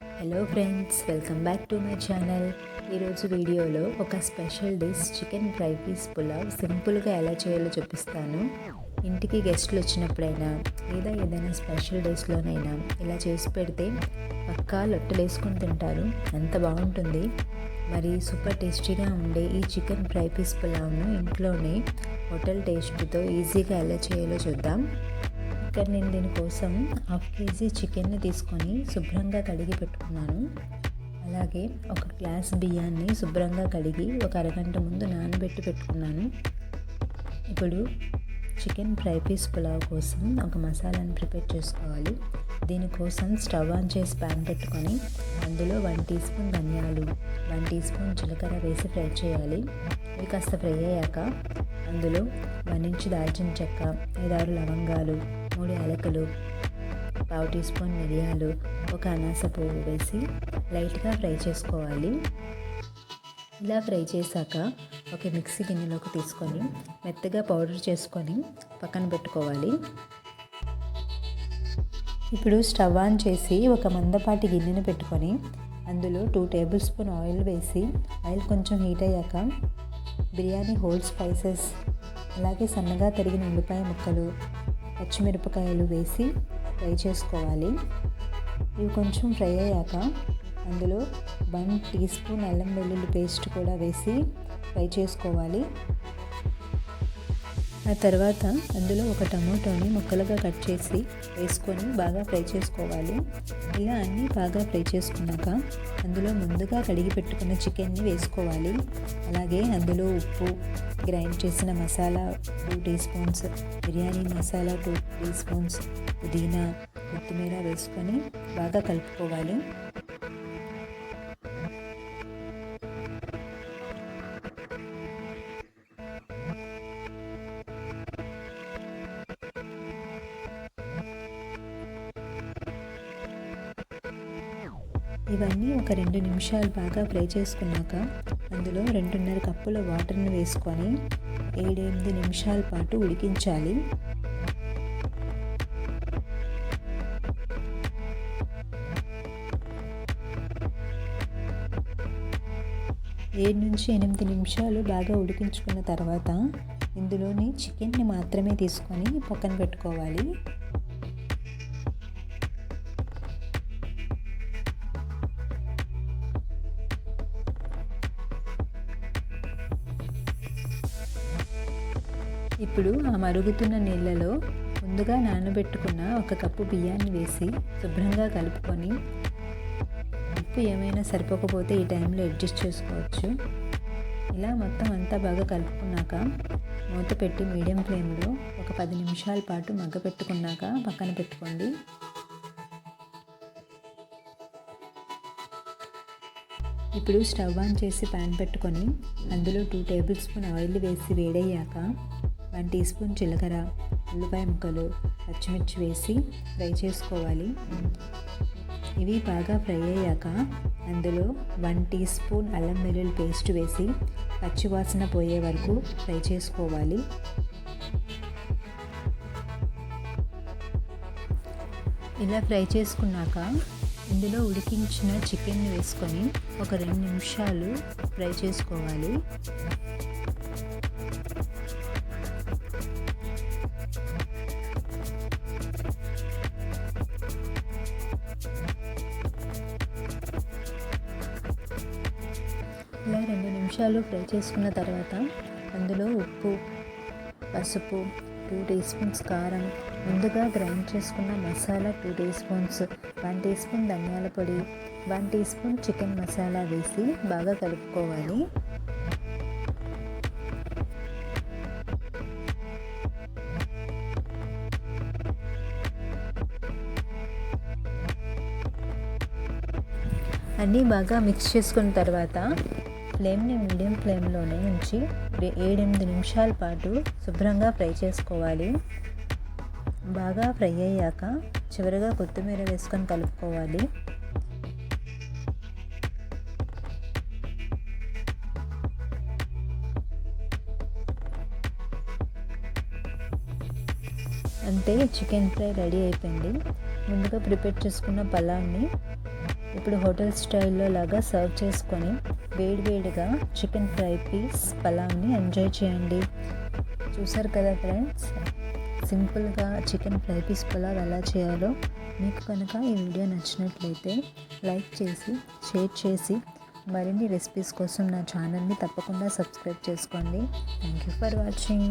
Hello friends welcome back to my channel ఈరోజు వీడియోలో ఒక special dish chicken fry piece pulao సింపుల్గా ఎలా చేయాలో చూపిస్తాను. ఇంటికి గెస్ట్లు వచ్చినప్పుడైనా లేదా ఏదైనా స్పెషల్ డేస్లోనైనా ఇలా చేసి పెడితే పక్కా లొట్టలేసుకొని తింటారు. ఎంత బాగుంటుంది. మరి సూపర్ టేస్టీగా ఉండే ఈ చికెన్ ఫ్రై పీస్ పులావ్ను ఇంట్లోనే హోటల్ టేస్ట్తో ఈజీగా ఎలా చేయాలో చూద్దాం. ఇక్కడ నేను దీనికోసం హాఫ్ కేజీ చికెన్ని తీసుకొని శుభ్రంగా కడిగి పెట్టుకున్నాను. అలాగే ఒక గ్లాస్ బియ్యాన్ని శుభ్రంగా కడిగి ఒక అరగంట ముందు నానబెట్టి పెట్టుకున్నాను. ఇప్పుడు చికెన్ ఫ్రై పీస్ పులావ్ కోసం ఒక మసాలాను ప్రిపేర్ చేసుకోవాలి. దీనికోసం స్టవ్ ఆన్ చేసి ప్యాన్ పెట్టుకొని అందులో వన్ టీ స్పూన్ ధనియాలు వన్ టీ స్పూన్ జీలకర్ర వేసి ఫ్రై చేయాలి. ఇవి కాస్త ఫ్రై అయ్యాక అందులో వన్ ఇంచ్ దాల్చిన చెక్క ఐదారు లవంగాలు మూడు యాలకులు పావు టీ స్పూన్ మిరియాలు ఒక అనాస పువ్వు వేసి లైట్గా ఫ్రై చేసుకోవాలి. ఇలా ఫ్రై చేశాక ఒక మిక్సీ గిన్నెలోకి తీసుకొని మెత్తగా పౌడర్ చేసుకొని పక్కన పెట్టుకోవాలి. ఇప్పుడు స్టవ్ ఆన్ చేసి ఒక మందపాటి గిన్నెను పెట్టుకొని అందులో టూ టేబుల్ స్పూన్ ఆయిల్ వేసి ఆయిల్ కొంచెం హీట్ అయ్యాక బిర్యానీ హోల్ స్పైసెస్ అలాగే సన్నగా తరిగిన ఉల్లిపాయ ముక్కలు పచ్చిమిరపకాయలు వేసి ఫ్రై చేసుకోవాలి. ఇవి కొంచెం ఫ్రై అయ్యాక అందులో వన్ టీ స్పూన్ అల్లం వెల్లుల్లి పేస్ట్ కూడా వేసి ఫ్రై చేసుకోవాలి. ఆ తర్వాత అందులో ఒక టమోటాని ముక్కలుగా కట్ చేసి వేసుకొని బాగా ఫ్రై చేసుకోవాలి. ఇలా అన్నీ బాగా ఫ్రై చేసుకున్నాక అందులో ముందుగా కడిగి పెట్టుకున్న చికెన్ని వేసుకోవాలి. అలాగే అందులో ఉప్పు గ్రైండ్ చేసిన masala two teaspoons biryani masala two teaspoons పుదీనా కొత్తిమీర వేసుకొని బాగా కలుపుకోవాలి. ఇవన్నీ ఒక రెండు నిమిషాలు బాగా ఫ్రై చేసుకున్నాక అందులో రెండున్నర కప్పుల వాటర్ని వేసుకొని ఏడెనిమిది నిమిషాల పాటు ఉడికించాలి. ఏడు నుంచి ఎనిమిది నిమిషాలు బాగా ఉడికించుకున్న తర్వాత ఇందులోని చికెన్ని మాత్రమే తీసుకొని పక్కన పెట్టుకోవాలి. ఇప్పుడు ఆ మరుగుతున్న నీళ్ళలో ముందుగా నానబెట్టుకున్న ఒక కప్పు బియ్యాన్ని వేసి శుభ్రంగా కలుపుకొని ఉప్పు ఏమైనా సరిపోకపోతే ఈ టైంలో అడ్జస్ట్ చేసుకోవచ్చు. ఇలా మొత్తం అంతా బాగా కలుపుకున్నాక మూత పెట్టి మీడియం ఫ్లేమ్లో ఒక పది నిమిషాల పాటు మగ్గ పెట్టుకున్నాక పక్కన పెట్టుకోండి. ఇప్పుడు స్టవ్ ఆన్ చేసి ప్యాన్ పెట్టుకొని అందులో టూ టేబుల్ స్పూన్ ఆయిల్ వేసి వేడయ్యాక వన్ టీ స్పూన్ జీలకర్ర ఉల్లిపాయ ముక్కలు పచ్చిమిర్చి వేసి ఫ్రై చేసుకోవాలి. ఇవి బాగా ఫ్రై అయ్యాక అందులో వన్ టీ స్పూన్ అల్లం వెల్లుల్లి పేస్ట్ వేసి పచ్చివాసన పోయే వరకు ఫ్రై చేసుకోవాలి. ఇలా ఫ్రై చేసుకున్నాక ఇందులో ఉడికించిన చికెన్ వేసుకొని ఒక రెండు నిమిషాలు ఫ్రై చేసుకోవాలి. నిమిషాలు ఫ్రై చేసుకున్న తర్వాత అందులో ఉప్పు పసుపు టూ టీ స్పూన్స్ కారం ముందుగా గ్రైండ్ చేసుకున్న masala two teaspoons one teaspoon ధనియాల పొడి one teaspoon chicken masala వేసి బాగా కలుపుకోవాలి. అన్నీ బాగా మిక్స్ చేసుకున్న తర్వాత ఫ్లేమ్ని మీడియం ఫ్లేమ్లోనే ఉంచి ఏడెనిమిది నిమిషాల పాటు శుభ్రంగా ఫ్రై చేసుకోవాలి. బాగా ఫ్రై అయ్యాక చివరిగా కొత్తిమీర వేసుకొని కలుపుకోవాలి. అంతే చికెన్ ఫ్రై రెడీ అయిపోయింది. ముందుగా ప్రిపేర్ చేసుకున్న పలావ్ని ఇప్పుడు హోటల్ స్టైల్లో లాగా సర్వ్ చేసుకొని వేడివేడిగా చికెన్ ఫ్రై పీస్ పలావ్ని ఎంజాయ్ చేయండి. చూసారు కదా ఫ్రెండ్స్? సింపుల్గా చికెన్ ఫ్రై పీస్ పలావ్ ఎలా చేయాలో మీకు కనుక ఈ వీడియో నచ్చినట్లయితే లైక్ చేసి షేర్ చేసి మరిన్ని రెసిపీస్ కోసం నా ఛానల్ని తప్పకుండా సబ్స్క్రైబ్ చేసుకోండి. Thank you for watching.